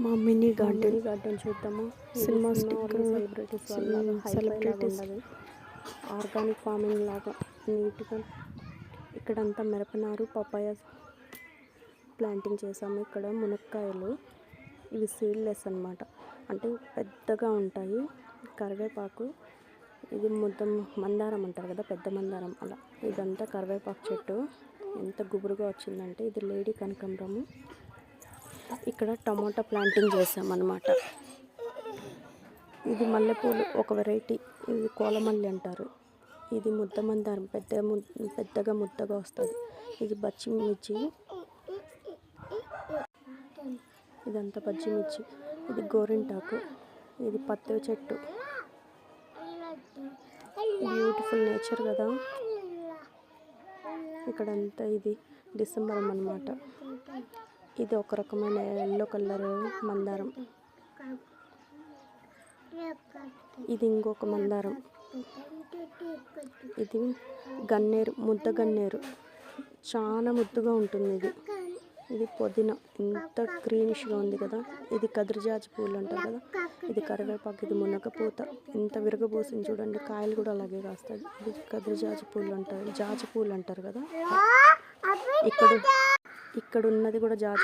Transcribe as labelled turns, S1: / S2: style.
S1: మా mini garden.
S2: Garden చూద్దాము.
S1: Cinema
S2: celebrities
S1: celebrities
S2: organic farming లాగా నీట్గా ఇక్కడంతా మిరపనారు పపాయ ప్లాంటింగ్ చేసాము. ఇక్కడ మునక్కాయలు ఇవి సీడ్లెస్ అన్నమాట. అంటే పెద్దగా ఉంటాయి. కరివేపాకు ఇది ముద్ద మందారం అంటారు కదా పెద్ద మందారం అలా. ఇదంతా కరివేపాకు చెట్టు. ఎంత గుబురుగా వచ్చిందంటే ఇది లేడీ కనకంబరము. ఇక్కడ టమోటా ప్లాంటింగ్ చేసామన్నమాట. ఇది మల్లెపూలు ఒక వెరైటీ. ఇది కోలమల్లి అంటారు. ఇది ముద్ద మందారం పెద్ద పెద్దగా ముద్దగా వస్తుంది. ఇది పచ్చిమిర్చి. ఇదంతా పచ్చిమిర్చి. ఇది గోరింటాకు. ఇది పత్తి చెట్టు. బ్యూటిఫుల్ నేచర్ కదా. ఇక్కడంతా ఇది డిసెంబర్ అన్నమాట. ఇది ఒక రకమైన ఎల్లో కలర్ మందారం. ఇది ఇంకొక మందారం. ఇది గన్నేరు ముద్ద గన్నేరు. చాలా ముద్దుగా ఉంటుంది ఇది. ఇది పుదీనా. ఎంత గ్రీనిష్గా ఉంది కదా. ఇది కదిరిజాజి పూలు అంటారు కదా. ఇది కరివేపాకు ఇది మునగ పూత ఎంత విరగబోసింది చూడండి కాయలు కూడా అలాగే కాస్తుంది ఇది కదిరిజాజి పూలు అంటారు జాజి పూలు అంటారు కదా. ఇక్కడ ఇక్కడ ఉన్నది కూడా జాజి